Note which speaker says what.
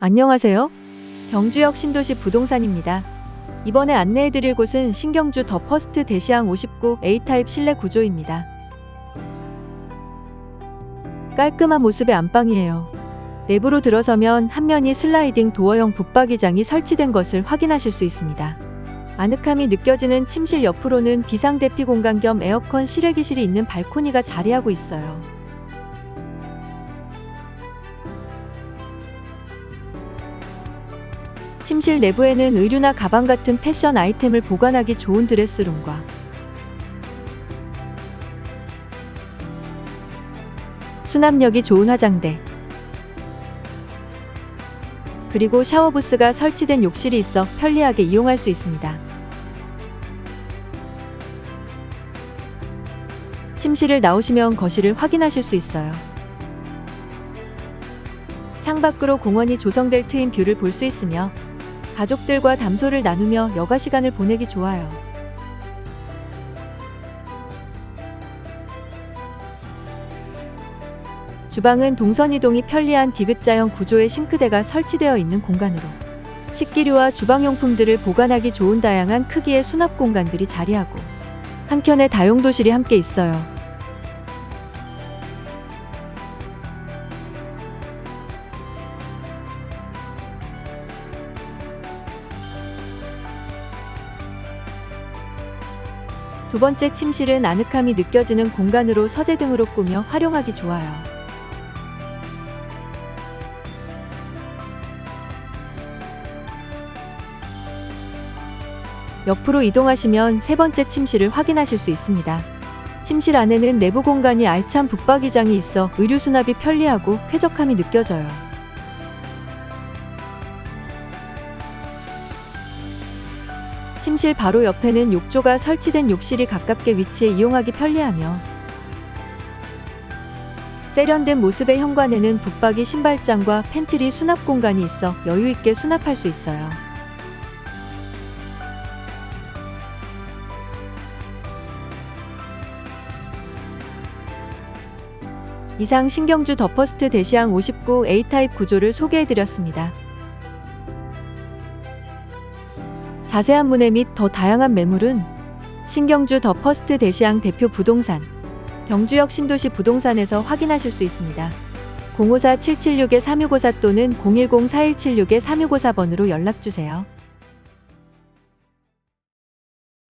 Speaker 1: 안녕하세요. 경주역 신도시 부동산입니다. 이번에 안내해드릴 곳은 신경주 더 퍼스트 대시항 59 A타입 실내 구조입니다. 깔끔한 모습의 안방이에요. 내부로 들어서면 한 면이 슬라이딩 도어형 붙박이장이 설치된 것을 확인하실 수 있습니다. 아늑함이 느껴지는 침실 옆으로는 비상대피 공간 겸 에어컨 실외기실이 있는 발코니가 자리하고 있어요. 침실 내부에는 의류나 가방 같은 패션 아이템을 보관하기 좋은 드레스룸과 수납력이 좋은 화장대 그리고 샤워부스가 설치된 욕실이 있어 편리하게 이용할 수 있습니다. 침실을 나오시면 거실을 확인하실 수 있어요. 창밖으로 공원이 조성될 트인 뷰를 볼 수 있으며 가족들과 담소를 나누며 여가 시간을 보내기 좋아요. 주방은 동선 이동이 편리한 디귿자형 구조의 싱크대가 설치되어 있는 공간으로 식기류와 주방용품들을 보관하기 좋은 다양한 크기의 수납 공간들이 자리하고 한켠에 다용도실이 함께 있어요. 두 번째 침실은 아늑함이 느껴지는 공간으로 서재 등으로 꾸며 활용하기 좋아요. 옆으로 이동하시면 세 번째 침실을 확인하실 수 있습니다. 침실 안에는 내부 공간이 알찬 붙박이장이 있어 의류 수납이 편리하고 쾌적함이 느껴져요. 침실 바로 옆에는 욕조가 설치된 욕실이 가깝게 위치해 이용하기 편리하며 세련된 모습의 현관에는 붙박이 신발장과 팬트리 수납 공간이 있어 여유 있게 수납할 수 있어요. 이상 신경주 더퍼스트 대시항 59 A타입 구조를 소개해드렸습니다. 자세한 문의 및 더 다양한 매물은 신경주 더 퍼스트 대시항 대표 부동산 경주역 신도시 부동산에서 확인하실 수 있습니다. 054-776-3654 또는 010-4176-3654번으로 연락주세요.